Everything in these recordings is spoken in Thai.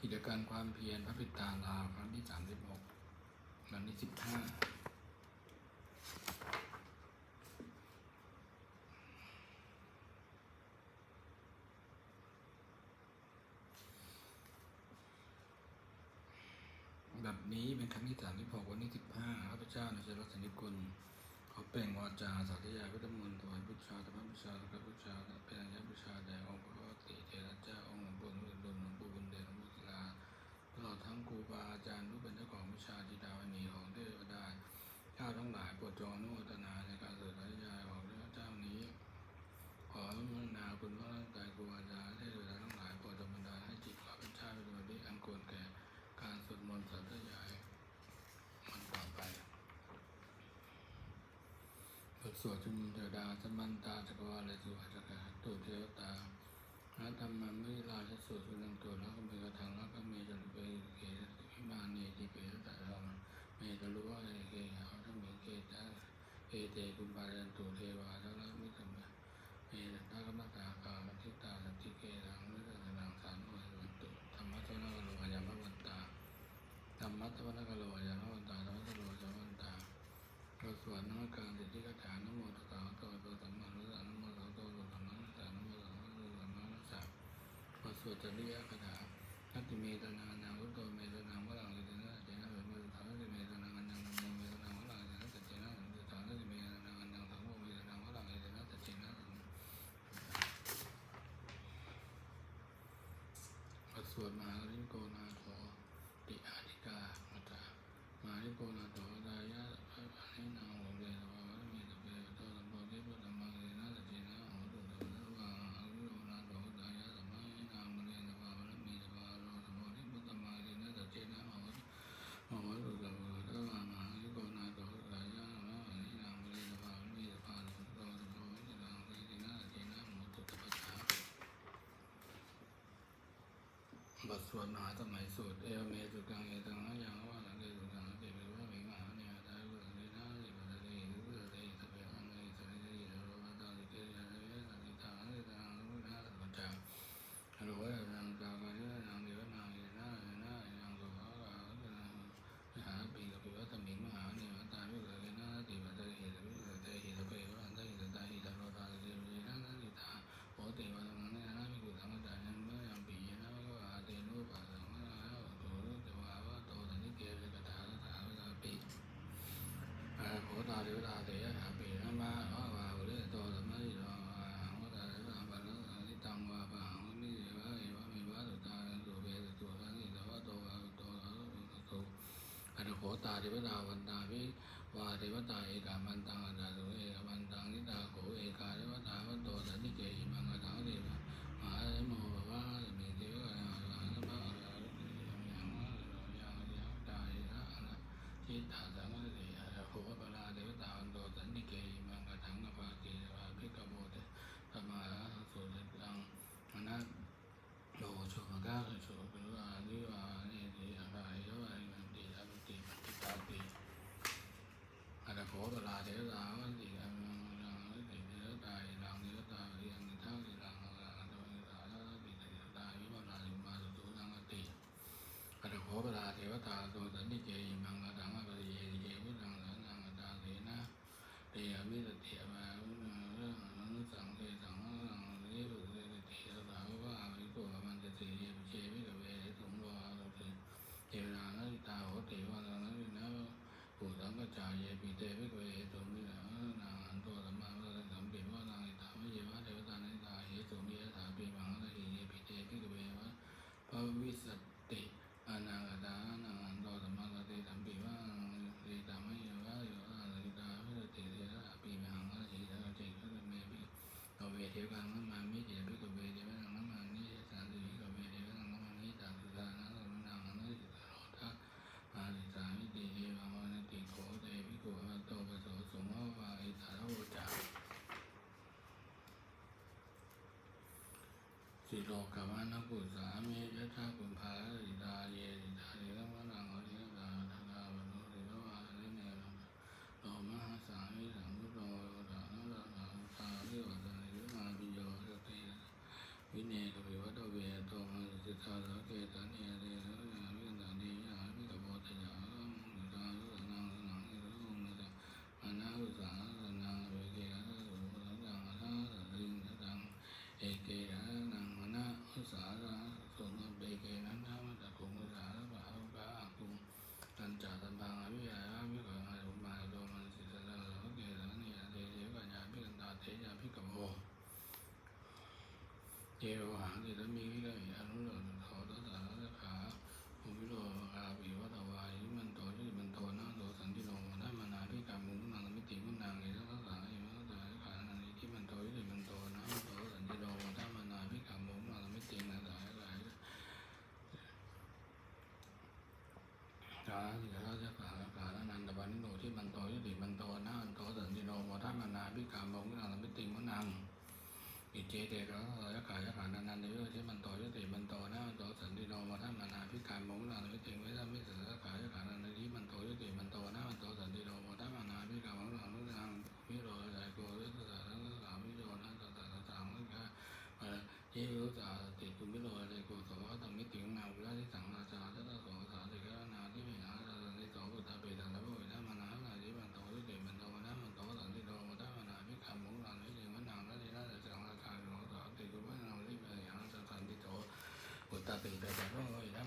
กิจการความเพียรพระปิตาลาครั้งที่สามสิบหกวันที่สิบห้าแบบนี้เป็นครั้งที่สามสิบหกวันที่สิบห้าข้าพเจ้าในเชลสนิกุลขอเปล่งวาจาสาธยายพุทธมนต์ถวายบูชาธรรมบูชาสังฆบูชาและเป็นอายบูชาแด่องค์พระพุทธเถระ จงอนุโมทนาในการสืบสายยายของเจ้านี้ ขออนุโมทนาคุณพระร่างกายครูบาอาจารย์เทวดาทั้งหลายโปรดดลบันดาลให้จิตขอเป็นชาติเป็นวันที่อันควรแก่การสวดมนต์สาธยายมันต่อไปบทสวดจุมเทวดาสมันตาจักรวาลสุภาจักรตุเทวตาพระธรรมันไม่ลาชสูตรสุนังตัวแล้วก็มีกระถางแล้วก็มีจนไปเกศพิมานีที่เปรตแต่เรา เมตรู้ว่าเกหาทั้งมีเกตาเอเตคุณบาลันตุเทวาแล้วแล้วมิตรเมเมตตากรรมตากาลัทิตาสันติเกรังนิสันนังสานวยวันตุธรรมะทวนกโลอายามวันตาธรรมะทวนกโลอายามวันตาธรรมะทวนกโลอายามวันตาเราสวดนมัสการสิทธิกถานโมตัสสะโตโตสัมมานุสัมโมตัสสะตโตสัมมานุสัมโมตัสสะโตสัมมานุสัมบทสวดจริยคาถาทัตติเมตนานาวุตโตเมตนาวลังกิตนะเจนะเวมุตถาติเมตนาอันนังโมเมตนาวลังกิตนะเจนะมุตถาติเมตนาอันนังสังโมเมตนาวลังกิตนะเจนะบทสวดมหาริโกนาโถติอาธิกามัตตามหาริโกนาโถดายะพระปานินางโลเกสวะวะเมตเปโตสัมโพธิพุทธมังกินะเจนะโหตุตะวะหาริโกนาโถดายะสัมมาหินางมะเรสวะวะเมตวะโลสัมโพธิพุทธมังกินะเจนะโหตุโหตุตะวะตะวะมหาริโกนาโถดายะสัมมาหินางมะเรสวะวะเมตวะโลสัมโพธิพุทธมังกินะเจนะเจนะโหตุตะปัฏฐา บท สวดมหาสมัยสูตรเอวเมสุกังเอตังนะยังว่าสังเกตุกังเกปิวะเมมหาเนยตายุสังเกตาสิปัสสติสุปสติสัพเพอันเนสัพเพติโรมาตาสิเกยะเวสันติตาสิตังนุนาสัจจังอรุวะนังกากะเยนังเดวนังเยนะเยนะยังสุภะกะมหาปีกปิวะตมิงมหาเนยตายุสังเกนะติปัสสติหิตวิสัตหิตเปวะอันตหิตตาหิตโรตาสิเกยะนะสิตาโอเตวะนังเนนะมิกุสังฆายังมะยังปียะนะ อาเตนุปัสสังฆาโตเทวาวะโตสันนิเกเวกตาสถาสาปิอาโหตาเทวตาเตยะหาปินะมาอะวาอุเรโตสัมมาริโตอาหังวตาเทวตาปัสสังนิตังวาปะหังมิเยวะเอวะมิวะตุตาตุเวตุสันนิตวะโตวะโตอะโตอะโห ตาเทวตาวันตาวิวาเทวตาเอกามันตังอันตาสุเอกามันตังนิตาโขเอกาเทวตาวะโตสันนิเกหิมังกตังเทวะ มหาโมบวะมีเทวะอาหารพระอรหันต์ยังยังยังตายนะนะจิตตาสังเกตอะโหปลาเทวตาอันโตสันนิเกมังกถังอภาติวาภิกขโมเตธรรมาสุริตังอนัตโลชุภกาสุปิวานิวานิติอาภายะวะมันติอภิติปฏิปาติอะโหปลาเทวตาวันติอันยังติเทวตาลังเทวตาเรียงทั้งสิลัง กระโขปราเทวตาโตสันติเกยิมังกตังอปริเยติเกวุตังสันนังกตาเสนะเตอมิตเตวะอุณเรื่องอนุสังเกสังสังเรตุเรติสสาวะวิโกมันตติเยปิเชวิกเวสุงโลหะโลเทเทวนานิตาโหติวะนังนินะปุสังกจายเยปิเตวิกเวตุมินะนังอันโตสัมมาสัมปิวะนังอิตามะเยวะเทวตานิตาเหตุมิยะถาปิมังนะหิเยปิเตวิกเววะภวิสติ อานังกตานังอันโตสัมมาสัตติสัมปิวะติตามะเยวะโยอะติตาวิสติเทระปิมังคะหิทะเจคะเมปิโตเวเทกังนัมมามิเจปิกเวเทวังนัมมานิสันติวิกเวเทวังนัมมานิตาสุตานังสัมนังนุสิตโรทะอาติสามิติเอวังวันติโขเตปิโกะโตปะโสสมะวะอิตาโรจาสิโลกามานกุสามียะธาปุภาริตาเยริ เอวังอิรมิวิระหิอนุโลม เจเตก็ยะขายะขานานันเยอะที่มันต่อยติมันต่อนะามันต่อสันติโนมาท่านมานาพิการมงลาวิติไม่ท่าไม่สันยะขายะขานันนี้มันต่อยติมันต่อนะามันต่อสันติโนมาท่านมานาพิการมงลาวิตังพิโรใจโกฤทธาทั้งสามพิโรนั้นต่างต่างต่างนั่นค่ะเยวุตาติตุมิโรใจโกสวัสดิ์มิติงนาวิราที่สังนา 大悲大家好，大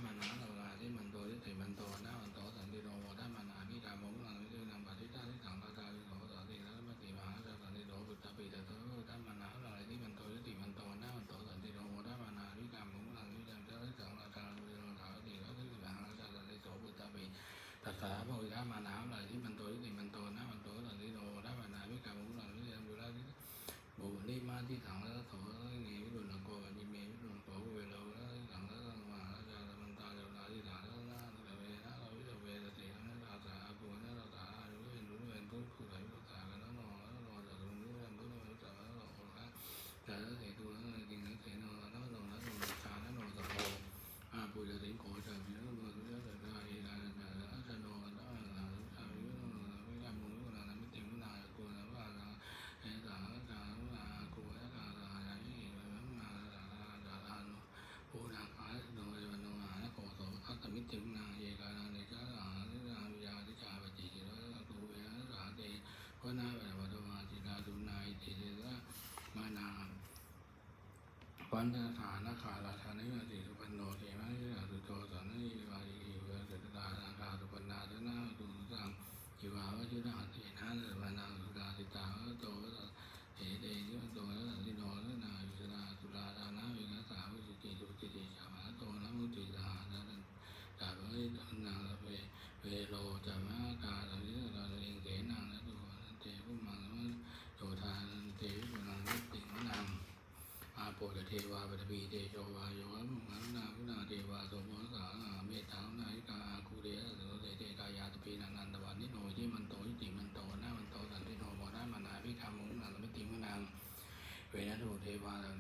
ปัญจฐานขาราชานิยสิ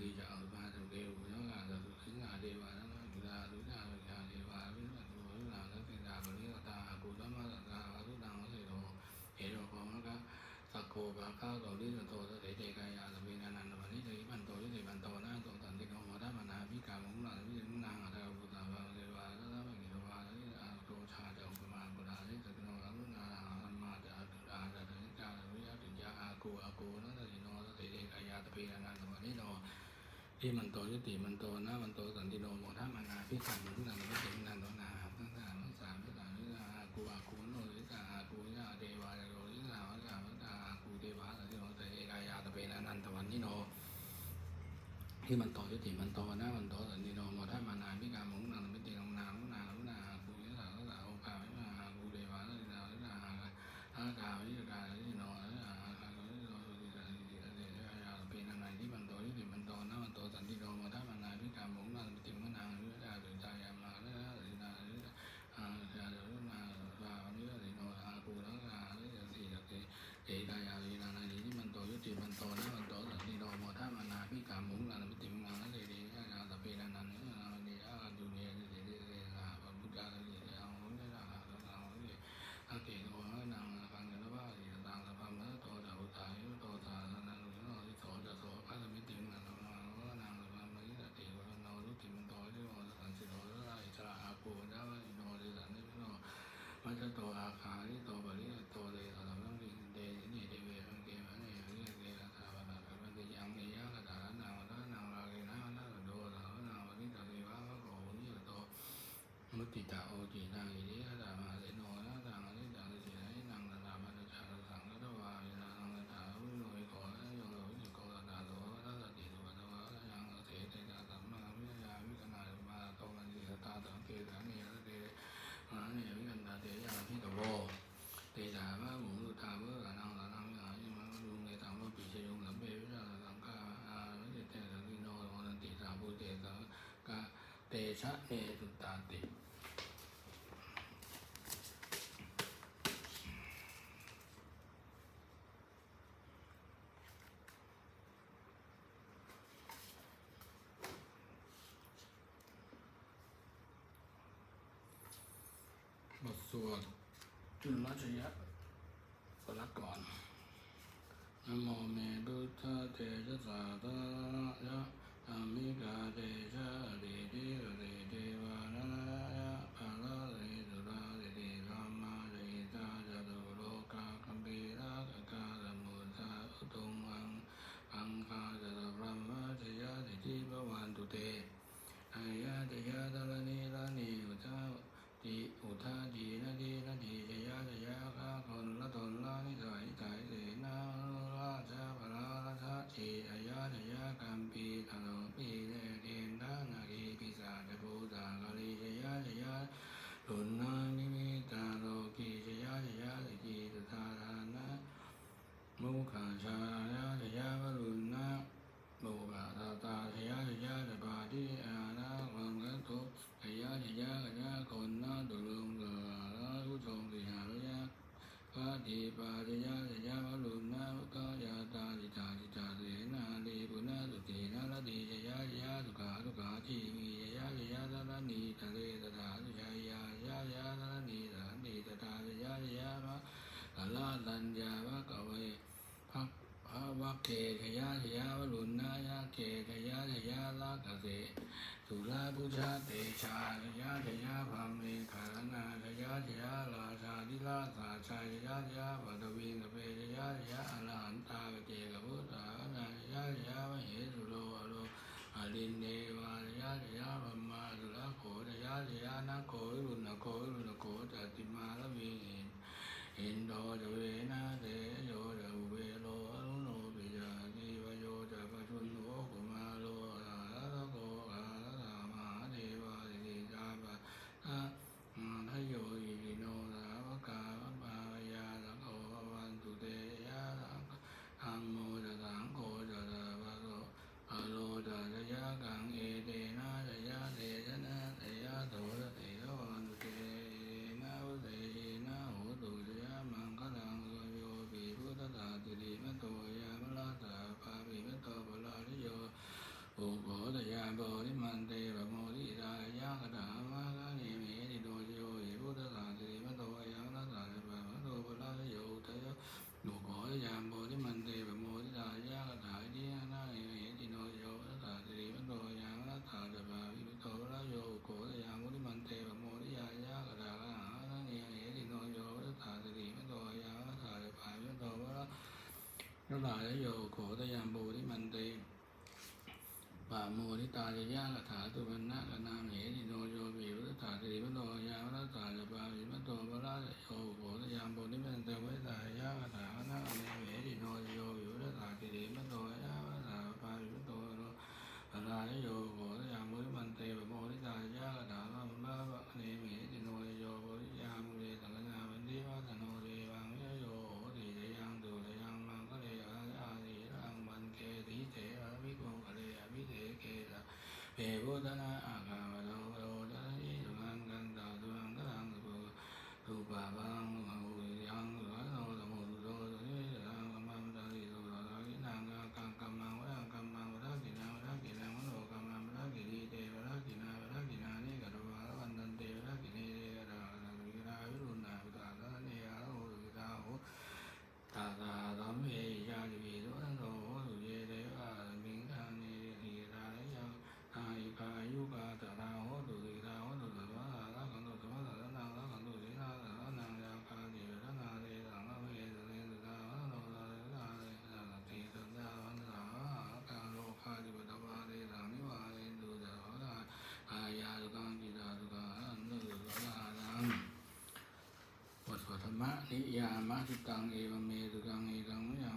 ติจะอาลมาตุเดวุนหลังจาตุขินาเดวานังมิลาลุนาลุนาเดวาวิลาตุวิลานังเตดาบริตากุตมะตาอาตุนังเสโรเอโรปมังกะสักโคปะข้าโตลิสโตสเตเจกายาสเวนานันตวันนิเตปันโตลิเตปันโตนาโตตันติโกมะดามานาภิกามุนาวิมุนางอาตากุตาบาเดวาตตะมังกิโตวาลิอาโตชาจังปมากุลาลิสกโนอาลุนาอัมมาตาตุอาตาติกาวิยาติยาอากูอากูนันติโนสเตเจกายาตเปนานันตวันนิโน อิมันโตยุติมันโตนะมันโตสันติโนโมทัมานาพิสันมุนันพิเสนันโนนาทั้งสามทั้งสามพิสาพิสากูอากูโนพิสากูยาเทวาโรพิสาพิสาพิสากูเทวาสันติโนเตเอกายาตเปนานันตวันนิโนที่มันโตยุติมันโตนะมันโตสันติโนโมทัมานาพิการมุน ตัวนี้มัน ตินางอิริขตามาเสโนนะตังอนิตังเสียนินังตถาปัจจาสังกัตวาอินังตถาวิโนยขอและยงโลวิจิโกตาโสวัตสติโสวัตวะยังเสติตาสัมมาวิยาวิกนาสมาตมันติสตาสังเกตังเนรเตมาเนวิกันตาเตยาพิตโวเตถามะหมุลุทาเวอนังสานังวิหาริมังลุงในธงรมปิชยงสัมเปวิชาสังฆาอาวิเตสังกิโนโนติสาภูเตสังกาเตชะเนสุตา จุลชยะสละก่อนนโมเมพุทธเตจะสาธายะธรรมิกาเตชะอริริอริ ตัญญาวะกะเวพักพระวะเกขยะขยาวรุณนายาเกขยะขยาลากะเสสุราพุชาเตชาขยะขยาพามีขารนาขยะขยาราชาดิราชาชายขยาขยาปัตวีนเปขยะขยาอรหันตาเจกพุทธานาขยะขยะวเหสุโลอโลอลินเนวายยะยาพมาสุรโขยาะยานะโขรุณโขรุณโขตติมาลวี ทั้งหลายโยโขตยามบูทิมันตีป่าโมทิตาจะยากถาตุวันนะกนามเหติโนโยวิวัตถาติวัตโตยาวัตถาจะปาวิมัตโตวราจေယာမစုကံဧဝမေသူကံဧကံမယံ